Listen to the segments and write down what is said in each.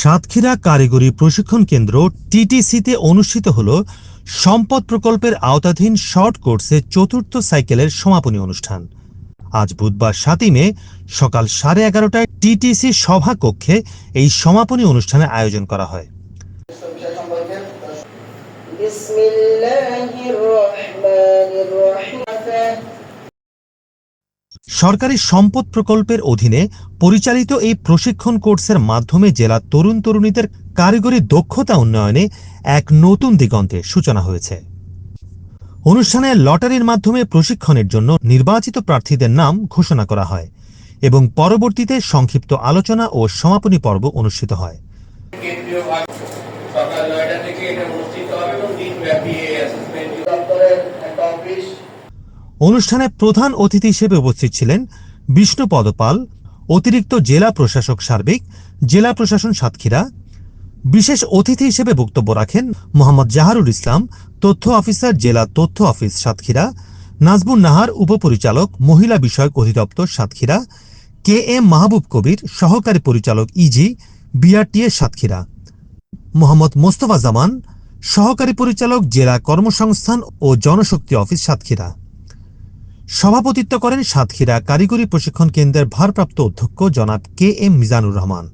সাতক্ষীরা কারিগরি প্রশিক্ষণ কেন্দ্র টিটিসিতে অনুষ্ঠিত হল সম্পদ প্রকল্পের আওতাধীন শর্ট কোর্সে চতুর্থ সাইকেলের সমাপনী অনুষ্ঠান। আজ বুধবার সাতই মে সকাল সাড়ে এগারোটায় টিটিসি সভাকক্ষে এই সমাপনী অনুষ্ঠানে আয়োজন করা হয়। সরকারি সম্পদ প্রকল্পের অধীনে পরিচালিত এই প্রশিক্ষণ কোর্সের মাধ্যমে জেলা তরুণ তরুণীদের কারিগরি দক্ষতা উন্নয়নে এক নতুন দিগন্তে সূচনা হয়েছে। অনুষ্ঠানে লটারির মাধ্যমে প্রশিক্ষণের জন্য নির্বাচিত প্রার্থীদের নাম ঘোষণা করা হয় এবং পরবর্তীতে সংক্ষিপ্ত আলোচনা ও সমাপনী পর্ব অনুষ্ঠিত হয়। সকাল নয়টা থেকে এটা অনুষ্ঠিত হবে এবং দিনব্যাপী অফিস অনুষ্ঠানে প্রধান অতিথি হিসেবে উপস্থিত ছিলেন বিষ্ণু পদপাল, অতিরিক্ত জেলা প্রশাসক সার্বিক, জেলা প্রশাসন সাতক্ষীরা। বিশেষ অতিথি হিসেবে বক্তব্য রাখেন মোহাম্মদ জাহারুল ইসলাম, তথ্য অফিসার জেলা তথ্য অফিস সাতক্ষীরা নাজবুন নাহার উপপরিচালক মহিলা বিষয়ক অধিদপ্তর সাতক্ষীরা, কে এম মাহবুব কবির সহকারী পরিচালক ইজি, বিআরটিএ সাতক্ষীরা। মোহাম্মদ মোস্তফা জামান সহকারী পরিচালক জেলা কর্মসংস্থান ও জনশক্তি অফিস সাতক্ষীরা। সভাপতিত্ব করেন সাতক্ষীরা কারিগরি প্রশিক্ষণ কেন্দ্রের ভারপ্রাপ্ত অধ্যক্ষ জনাব কে এম মিজানুর রহমান।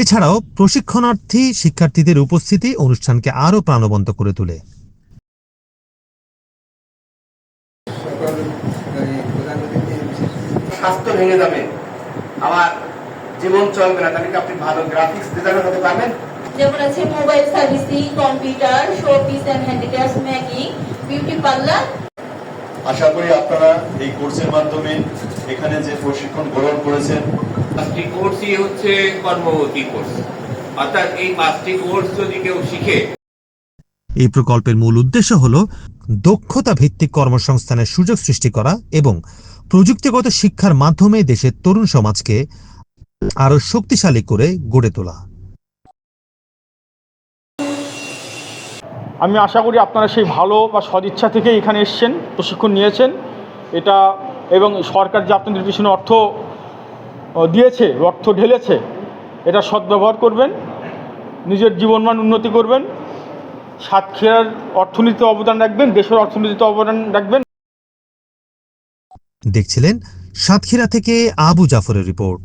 এছাড়াও প্রশিক্ষণার্থী শিক্ষার্থীদের উপস্থিতি অনুষ্ঠানকে আরও প্রাণবন্ত করে তোলে। স্বাস্থ্য ভেঙে যাবে। আমার জীবন চলবে না তাহলে আপনি ভালো গ্রাফিক্স ডিজাইনার হতে পারবেন? যেমন আছে mobile servicing computer showpiece and handicraft making beauty parlour আশা করি আপনারা এই কোর্সের মাধ্যমে এখানে যে প্রশিক্ষণ গ্রহণ করেছেন পাঁচটি কোর্সই হচ্ছে কর্মবতী কোর্স। অর্থাৎ এই পাঁচটি কোর্স যদি কেউ শিখে এই প্রকল্পের মূল উদ্দেশ্য হল দক্ষতা ভিত্তিক কর্মসংস্থানের সুযোগ সৃষ্টি করা এবং প্রযুক্তিগত শিক্ষার মাধ্যমে দেশের তরুণ সমাজকে আরও শক্তিশালী করে গড়ে তোলা। আমি আশা করি আপনারা সেই ভালো বা সদিচ্ছা থেকে এখানে এসছেন, প্রশিক্ষণ নিয়েছেন। এটা এবং সরকার যে আপনাদের পিছনে অর্থ দিয়েছে, অর্থ ঢেলেছে, এটা সদ্ব্যবহার করবেন, নিজের জীবনমান উন্নতি করবেন সাতক্ষীরার অর্থনীতিতে অবদান রাখবেন, দেশের অর্থনীতিতে অবদান রাখবেন। দেখছিলেন সাতক্ষীরা থেকে আবু জাফরের রিপোর্ট।